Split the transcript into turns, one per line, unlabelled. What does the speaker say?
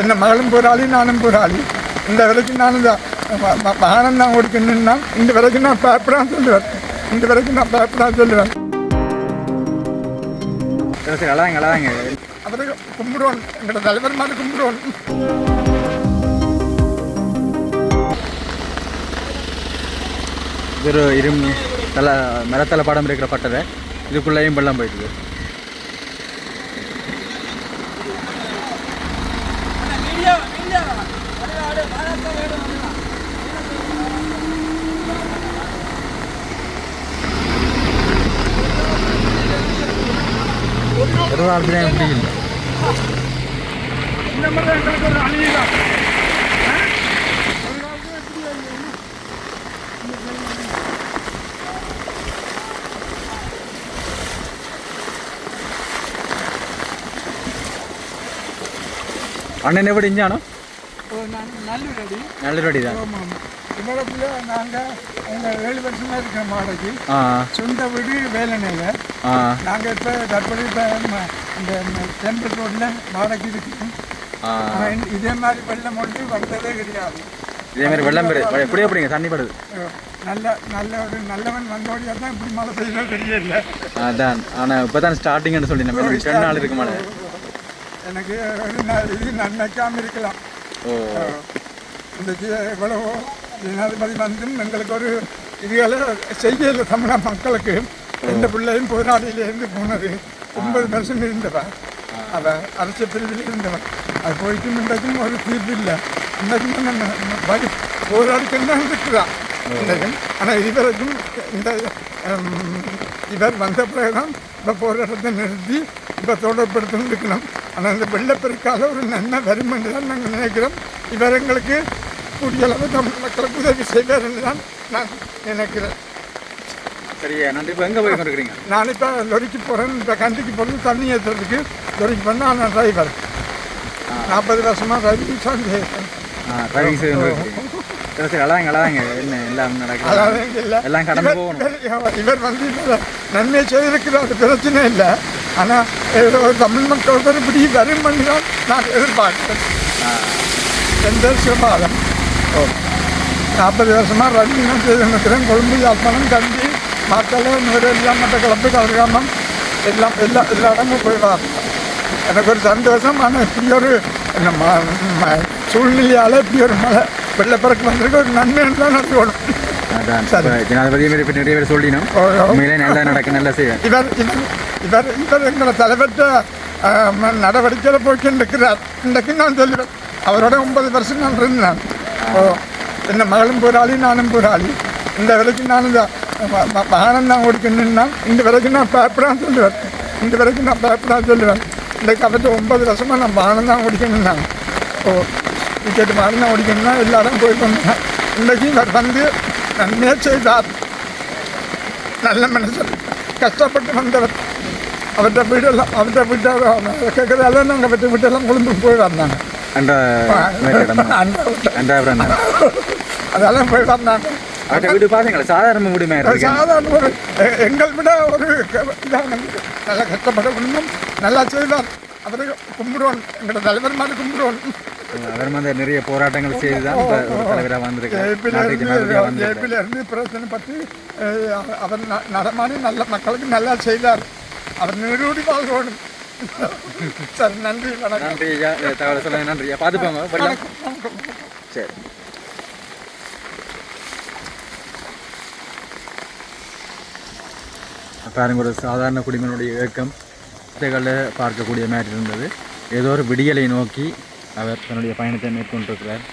என்ன மகளும் போராளி நானும் போராளி இந்த வரைக்கும் நான் இந்த வாகனம் தான் ஓடிக்கணும்னா இந்த வரைக்கும் நான் பயப்படாம சொல்லுவேன் இந்த வரைக்கும் நான் பயப்படாம சொல்லுவேன்
அழாங்க அழாங்க
அவரை கும்பிடுவோம் எங்களோட தலைவர் மாதிரி கும்பிடுவோம்
இது ஒரு இரும் தலை மரத்தலை படம் இருக்கிற பட்டறை இதுக்குள்ளேயும் வெள்ளம் போயிட்டுது ஒரு ஆள் தான் முடியல
இந்த மாதிரி எங்களுக்கு ஒரு அழிவுதான்
அண்ணன் எப்படி இஞ்சானோ
நல்ல
நல்ல ரெடி தான்
ஆமாம். இவ்வளவுல நாங்கள் எங்கள் ஏழு வருஷமாக இருக்கிற மாடைக்கு
ஆ.
சொந்த வீடு வேலனையில்
ஆ.
நாங்கள் இப்போ தற்போது இப்போ ம- இந்த டெம்பிள் ரோட்டில் ஆனா, இந்த- இதே மாதிரி வெள்ளம் ஒன்று வந்ததே கிடையாது.
இதே மாதிரி வெள்ளம் எப்படி எப்படிங்க தண்ணி படுது.
நல்ல நல்ல ஒரு நல்லவன் வந்தோடியா தான் இப்படி மழை பெய்யணும் தெரியல.
அதான். ஆனால் இப்போ தான் ஸ்டார்டிங்னு சொல்லி நம்ம ரெண்டு நாள் இருக்கு மழை.
எனக்கு இது நன்மைக்காம இருக்கலாம். இன்றைக்கு எவ்வளவோ ஜனாதிபதி வந்தும் எங்களுக்கு ஒரு இதுகளை செய்யல தமிழ மக்களுக்கு எந்த பிள்ளையும் போராளியிலேருந்து போனது ஒன்பது வருஷம் இருந்தவா அவ அரசியல் பிரிவில் இருந்தவன் அது போயிட்டு இன்றைக்கும் ஒரு தீர்வு இல்லை இன்றைக்கும் நம்ம வழி போராடிக்கொண்டு இருக்கிறான் இன்றைக்கும் ஆனால் இவருக்கும் இந்த இவர் வந்த பிறகுதான் இப்போ போராட்டத்தை நிறுத்தி இப்போ தொடர்படுத்தணும் இருக்கணும் ஆனால் இந்த வெள்ளப்பெருக்கால ஒரு நன்மை வரும் என்று தான் நாங்கள் நினைக்கிறோம். இவர் எங்களுக்கு கூடிய அளவு தமிழ் மக்களுக்கு உதவி செய்வார் என்று தான் நான் நினைக்கிறேன்.
சரியா நன்றி. இப்போ எங்கே போய் கொண்டிருக்கிறீங்க?
நான் இப்போ லொரிக்கு போகிறேன் இப்போ கண்டிக்கு போகிறது தண்ணி ஏற்றுறதுக்கு லொரிக்கு பண்ணால் நான் டிரைவர் நாற்பது வருஷமாக டிரைவிங் சார்ந்து.
டிரைவிங் சரி அழாங்க அழாங்க என்ன எல்லாம்
இல்லை.
எல்லாம் கடந்து போகணும்.
இவர் வந்து நன்மை செய்திருக்கிறார் பிரச்சனை இல்லை. ஆனால் தமிழ் மக்கள் ஒரு இப்படி வரும் பண்ணி தான் நான் எதிர்பார்க்கிறேன்
ஆ
எந்த சுபாதம் ஓ நாற்பது வருஷமாக ரன்னிங்கும் செய்து நிற்கிறேன் கொழும்பு யாழ்ப்பாணம் தம்பி மக்களும் எல்லாம் மற்ற கிளப்பு கதிர்காமம் எல்லாம் எல்லா எல்லா இடமும் போய் வரேன் எனக்கு ஒரு சந்தோஷம் ஆனால் இப்படி ஒரு சூழ்நிலையால் இப்படி ஒரு மழை வெள்ளப்பறக்கு வந்திருக்கு. ஒரு நன்மைன்னு தான் நடக்கணும்
அதான். ஜனாதிபதி நிறைய பேர் சொல்லினோம். உண்மையிலே நல்லா நடக்க நல்லா செய்ய.
இவர் இவர் இவர் எங்களை தலைவற்ற நடவடிக்கையில் போய்ட்டு இருக்கிறார். இன்றைக்கு நான் சொல்லுவேன். அவரோட ஒன்பது வருஷம் நான் இருந்தேன். ஓ என்ன மகளும் போராளி நானும் போராளி. இந்த வரைக்கும் நான் இந்த வாகனம் தான் ஓடிக்கணும்னா இந்த வரைக்கும் நான் பயப்படாம சொல்லுவேன். இந்த வரைக்கும் நான் பயப்படாம சொல்லுவேன். இன்றைக்கு அவர்கிட்ட ஒன்பது வருஷமாக நான் வாகனம் தான் ஓடிக்கணும்னாங்க ஓ டிக்கெட் வாகனம் தான் ஓடிக்கணும்னா எல்லாரும் போயிட்டு வந்தேன். இன்றைக்கு வந்து நன்மையாக செய்தார். நல்ல மனுஷன். கஷ்டப்பட்டு வந்தவர். அவர்கிட்ட வீடெல்லாம் அவர்கிட்ட வீட்டை கேட்கறதால நாங்கள் அவர்கிட்ட வீட்டெல்லாம் கொழும்பு போய் வந்தாங்க. அதெல்லாம் போய் வந்தாங்க.
வீடு பாத்தீங்களா? சாதாரண வீடு மாதிரி இருக்கு
சாதாரண ஒரு எங்கள் விட ஒரு. நல்லா கஷ்டப்பட இன்னும் நல்லா செய்வார் அவரை கும்பிடுவோம். எங்களோட தலைவர் மாதிரி கும்பிடுவோம்.
அவர் வந்து நிறைய போராட்டங்கள் செய்து தான் இப்ப ஒரு தலைவராக வந்திருக்காரு
ஜேபியில்
நாட்டுக்கு ஜனாதிபதியாக
இருந்து
வந்திருக்காரு
ஜேபியில் இருந்து பிரச்சனை பற்றி அவர் நடமாடி நல்ல மக்களுக்கு நல்லா செய்தார். அவர் நீரூடி வாழ்வோடும் சரி நன்றி வணக்கம்.
நன்றி ஐயா. தகவல் சொல்ல நன்றி ஐயா. சரி. பாருங்க ஒரு சாதாரண குடிமனுடைய இயக்கம் பார்க்கக்கூடிய மாதிரி இருந்தது. ஏதோ ஒரு விடியலை நோக்கி அவர் தன்னுடைய பயணத்தை மேற்கொண்டிருக்கிறார்.